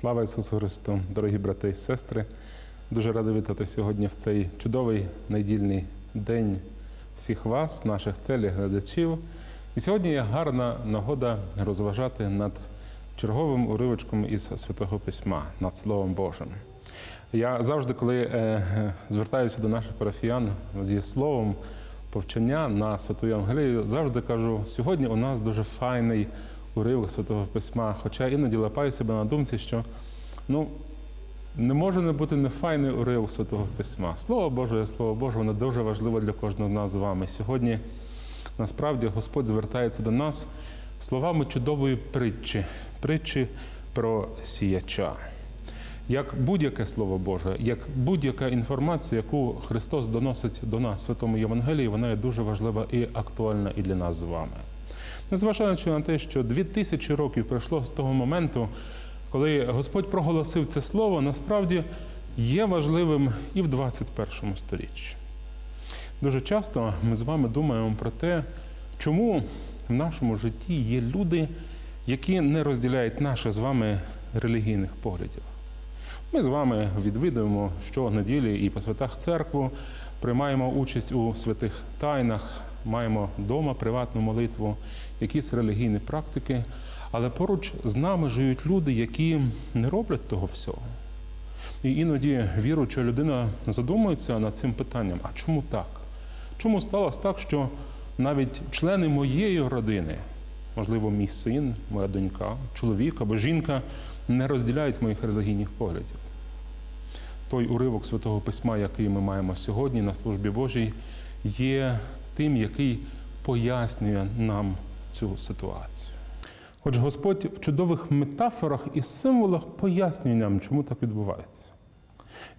Слава Ісусу Христу, дорогі брати і сестри. Дуже радий вітати сьогодні в цей чудовий недільний день всіх вас, наших телеглядачів. І сьогодні є гарна нагода розважати над черговим уривочком із Святого Письма, над Словом Божим. Я завжди, коли е, звертаюся до наших парафіян зі словом повчання на Святу Євангелію, завжди кажу, сьогодні у нас дуже файний уривок Святого Письма. Хоча іноді лапаю себе на думці, що ну, не може не бути нефайний уривок Святого Письма. Слово Боже, Слово Боже, воно дуже важливо для кожного з нас з вами. Сьогодні насправді Господь звертається до нас словами чудової притчі, притчі про сіяча. Як будь-яке слово Боже, як будь-яка інформація, яку Христос доносить до нас в Святому Євангелії, вона є дуже важлива і актуальна і для нас з вами. Незважаючи на те, що дві тисячі років пройшло з того моменту, коли Господь проголосив це слово, насправді є важливим і в 21 сторіччі. Дуже часто ми з вами думаємо про те, чому в нашому житті є люди, які не розділяють наших з вами релігійних поглядів. Ми з вами відвідуємо щонеділі і по святах церкву, приймаємо участь у святих тайнах, маємо вдома приватну молитву, якісь релігійні практики, але поруч з нами живуть люди, які не роблять того всього. І іноді віруюча людина задумується над цим питанням: а чому так? Чому сталося так, що навіть члени моєї родини, можливо, мій син, моя донька, чоловік або жінка, не розділяють моїх релігійних поглядів? Той уривок Святого Письма, який ми маємо сьогодні на службі Божій, є тим, який пояснює нам цю ситуацію. Отже, Господь в чудових метафорах і символах пояснює нам, чому так відбувається.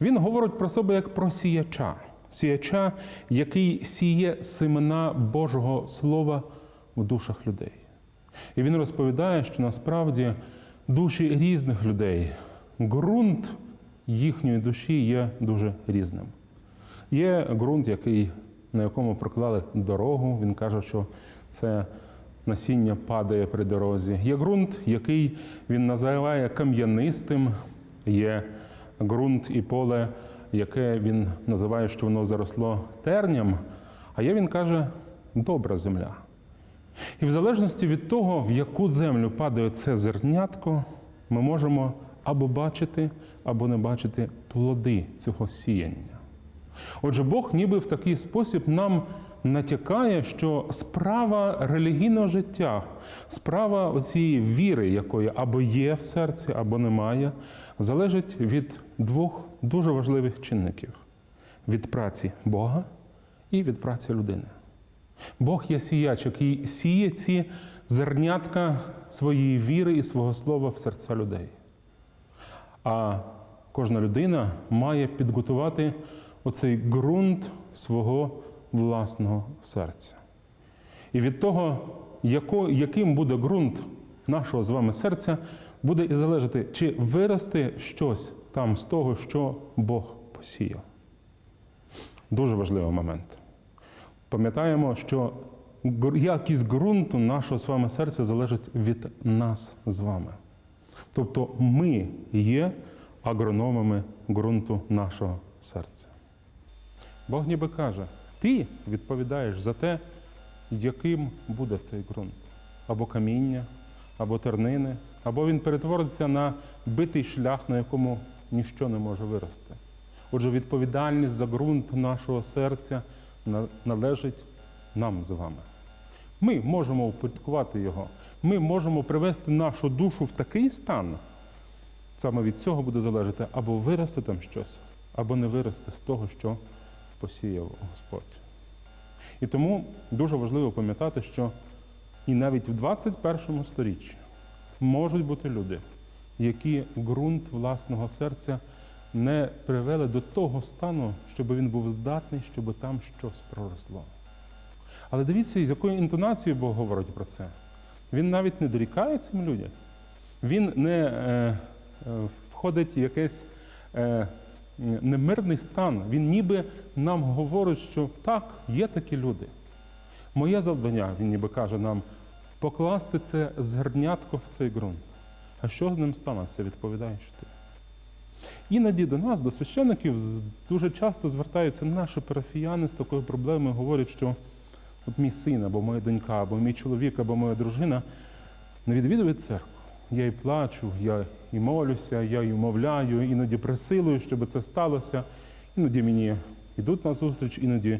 Він говорить про себе як про сіяча, сіяча, який сіє семена Божого Слова в душах людей. І він розповідає, що насправді душі різних людей, ґрунт їхньої душі є дуже різним. Є ґрунт, який, на якому проклали дорогу. Він каже, що це насіння падає при дорозі. Є ґрунт, який він називає кам'янистим, є ґрунт і поле, яке він називає, що воно заросло терням, а є він каже добра земля. І в залежності від того, в яку землю падає це зернятко, ми можемо або бачити, або не бачити плоди цього сіяння. Отже, Бог ніби в такий спосіб нам натякає, що справа релігійного життя, справа цієї віри, якої або є в серці, або немає, залежить від двох дуже важливих чинників: від праці Бога і від праці людини. Бог є сіяч, який сіє ці зернятка своєї віри і свого слова в серця людей. А кожна людина має підготувати оцей ґрунт свого власного серця. І від того, яким буде ґрунт нашого з вами серця, буде і залежати, чи виросте щось там з того, що Бог посіяв. Дуже важливий момент. Пам'ятаємо, що якість ґрунту нашого з вами серця залежить від нас з вами. Тобто ми є агрономами ґрунту нашого серця. Бог ніби каже, ти відповідаєш за те, яким буде цей ґрунт. Або каміння, або тернини, або він перетвориться на битий шлях, на якому ніщо не може вирости. Отже, відповідальність за ґрунт нашого серця належить нам з вами. Ми можемо упорядкувати його, ми можемо привести нашу душу в такий стан. Саме від цього буде залежати або виросте там щось, або не виросте з того, що посіяв Господь. І тому дуже важливо пам'ятати, що і навіть в 21 сторіччі можуть бути люди, які ґрунт власного серця не привели до того стану, щоб він був здатний, щоб там щось проросло. Але дивіться, з якою інтонацією Бог говорить про це. Він навіть не дорікає цим людям. Він не е, е, входить в якийсь е, немирний стан. Він ніби нам говорить, що так, є такі люди. Моє завдання, він ніби каже нам, покласти це зернятко в цей ґрунт. А що з ним станеться, відповідаєш ти. Іноді до нас, до священиків, дуже часто звертаються наші парафіяни з такою проблемою, говорять, що от мій син, або моя донька, або мій чоловік, або моя дружина не відвідує церкву. Я і плачу, я і молюся, я і умовляю, іноді присилую, щоб це сталося. Іноді мені йдуть на зустріч, іноді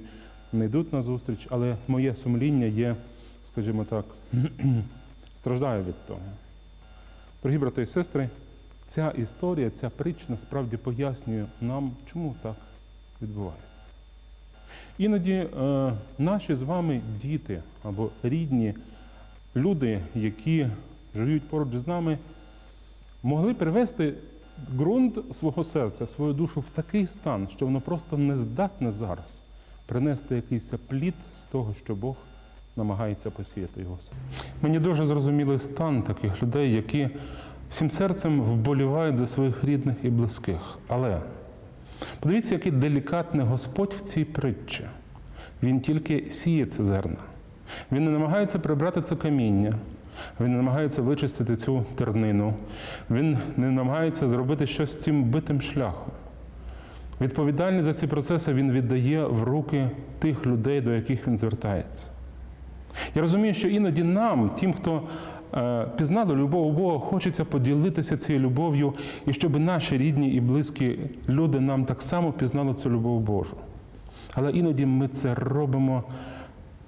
не йдуть на зустріч, але моє сумління є, скажімо так, страждає від того. Дорогі брати і сестри, ця історія, ця притча насправді пояснює нам, чому так відбувається. Іноді е, наші з вами діти або рідні люди, які живуть поруч з нами, могли привести ґрунт свого серця, свою душу в такий стан, що воно просто не здатне зараз принести якийсь плід з того, що Бог намагається посіяти його. Мені дуже зрозумілий стан таких людей, які всім серцем вболівають за своїх рідних і близьких. Але подивіться, який делікатний Господь в цій притчі. Він тільки сіє це зерна. Він не намагається прибрати це каміння, він намагається вичистити цю тернину, він не намагається зробити щось цим битим шляхом. Відповідальність за ці процеси він віддає в руки тих людей, до яких він звертається. Я розумію, що іноді нам, тим, хто е, пізнали любов у Бога, хочеться поділитися цією любов'ю, і щоб наші рідні і близькі люди нам так само пізнали цю любов Божу. Але іноді ми це робимо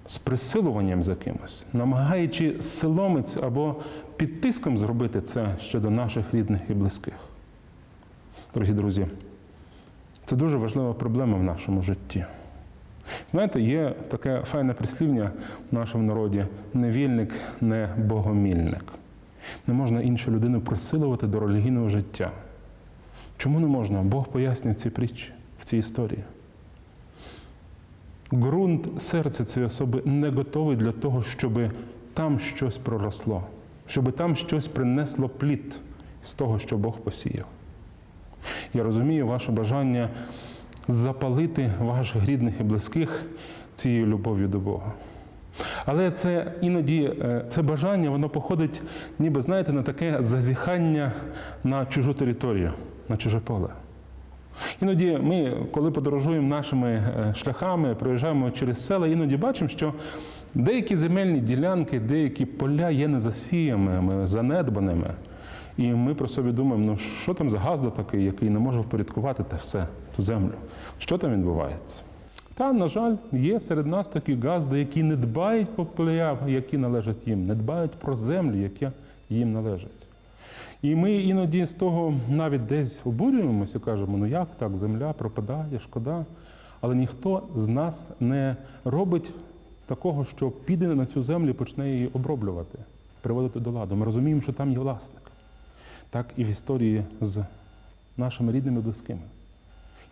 з присилуванням за кимось, намагаючи силомець або під тиском зробити це щодо наших рідних і близьких. Дорогі друзі, це дуже важлива проблема в нашому житті. Знаєте, є таке файне прислів'я в нашому народі: невільник, не богомільник. Не можна іншу людину присилувати до релігійного життя. Чому не можна? Бог пояснює ці притчі в цій історії. Ґрунт серця цієї особи не готовий для того, щоб там щось проросло, щоб там щось принесло плід з того, що Бог посіяв. Я розумію ваше бажання запалити ваших рідних і близьких цією любов'ю до Бога. Але це іноді е, це бажання, воно походить, ніби знаєте, на таке зазіхання на чужу територію, на чуже поле. Іноді ми, коли подорожуємо нашими е, шляхами, проїжджаємо через села, іноді бачимо, що деякі земельні ділянки, деякі поля є незасіяними, занедбаними. І ми про собі думаємо, ну що там за газда такий, який не може впорядкувати те все, ту землю. Що там відбувається? Та, на жаль, є серед нас такі газди, які не дбають про поля, які належать їм, не дбають про землю, яка їм належить. І ми іноді з того навіть десь обурюємося і кажемо, ну як так, земля пропадає, шкода. Але ніхто з нас не робить такого, що піде на цю землю і почне її оброблювати, приводити до ладу. Ми розуміємо, що там є власник. Так і в історії з нашими рідними близькими.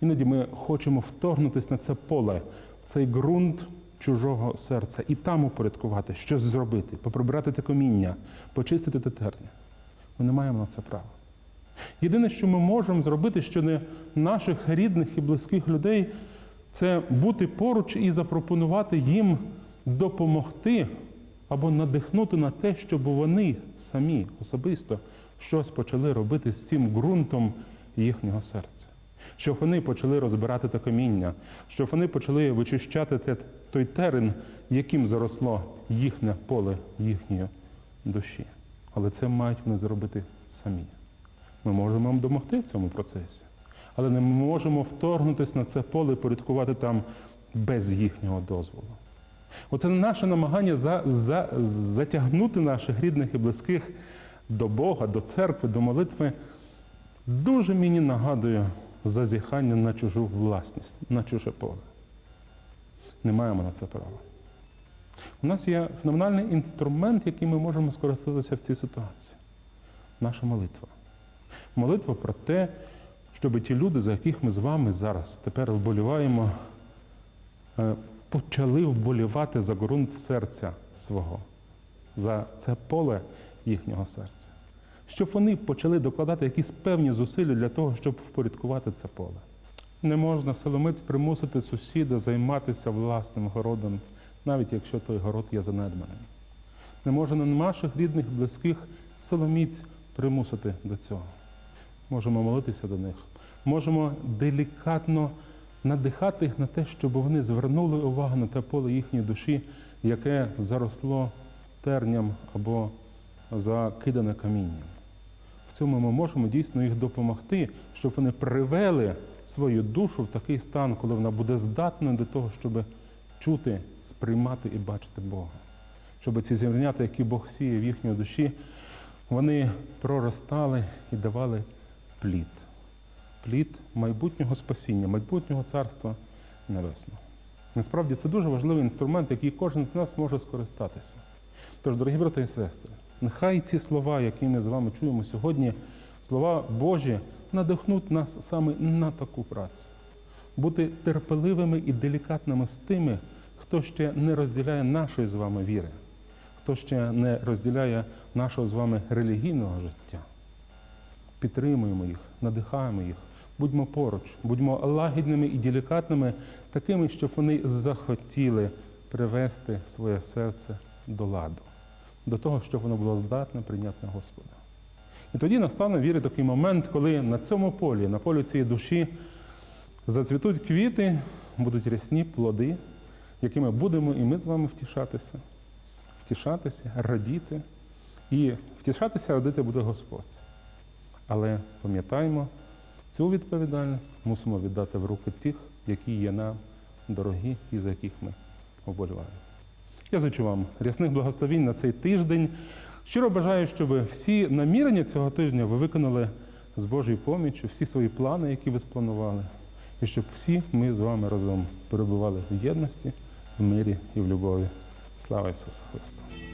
Іноді ми хочемо вторгнутися на це поле, в цей ґрунт чужого серця, і там упорядкувати, щось зробити, поприбирати те коміння, почистити те терня. Ми не маємо на це права. Єдине, що ми можемо зробити щодо наших рідних і близьких людей, це бути поруч і запропонувати їм допомогти або надихнути на те, щоб вони самі особисто щось почали робити з цим ґрунтом їхнього серця. Щоб вони почали розбирати те каміння, щоб вони почали вичищати той терен, яким заросло їхнє поле їхньої душі. Але це мають вони зробити самі. Ми можемо вам допомогти в цьому процесі, але не можемо вторгнутися на це поле і порядкувати там без їхнього дозволу. Оце наше намагання за, за, затягнути наших рідних і близьких до Бога, до церкви, до молитви, дуже мені нагадує зазіхання на чужу власність, на чуже поле. Не маємо на це права. У нас є феноменальний інструмент, який ми можемо скористатися в цій ситуації. Наша молитва. Молитва про те, щоб ті люди, за яких ми з вами зараз тепер вболіваємо, е, почали вболівати за ґрунт серця свого, за це поле їхнього серця. Щоб вони почали докладати якісь певні зусилля для того, щоб впорядкувати це поле. Не можна силомиць примусити сусіда займатися власним городом, навіть якщо той город є занедбаним. Не можна наших рідних, близьких силоміць примусити до цього. Можемо молитися до них, можемо делікатно надихати їх на те, щоб вони звернули увагу на те поле їхньої душі, яке заросло терням або закидане камінням. В цьому ми можемо дійсно їх допомогти, щоб вони привели свою душу в такий стан, коли вона буде здатною до того, щоб чути, сприймати і бачити Бога. Щоб ці зернята, які Бог сіє в їхній душі, вони проростали і давали плід. Плід майбутнього спасіння, майбутнього царства небесного. Насправді це дуже важливий інструмент, який кожен з нас може скористатися. Тож, дорогі брати і сестри, нехай ці слова, які ми з вами чуємо сьогодні, слова Божі, надихнуть нас саме на таку працю. Бути терпеливими і делікатними з тими, хто ще не розділяє нашої з вами віри, хто ще не розділяє нашого з вами релігійного життя. Підтримуємо їх, надихаємо їх, будьмо поруч, будьмо лагідними і делікатними, такими, щоб вони захотіли привести своє серце до ладу, до того, щоб воно було здатне прийняти Господа. І тоді настане віри такий момент, коли на цьому полі, на полі цієї душі, зацвітуть квіти, будуть рясні плоди, якими будемо і ми з вами втішатися, втішатися, радіти. І втішатися, радити буде Господь. Але пам'ятаємо, цю відповідальність мусимо віддати в руки тих, які є нам дорогі і за яких ми оболіваємо. Я зичу вам рясних благословінь на цей тиждень. Щиро бажаю, щоб всі намірення цього тижня ви виконали з Божою поміччю, всі свої плани, які ви спланували, і щоб всі ми з вами разом перебували в єдності, в мирі і в любові. Слава Ісусу Христу!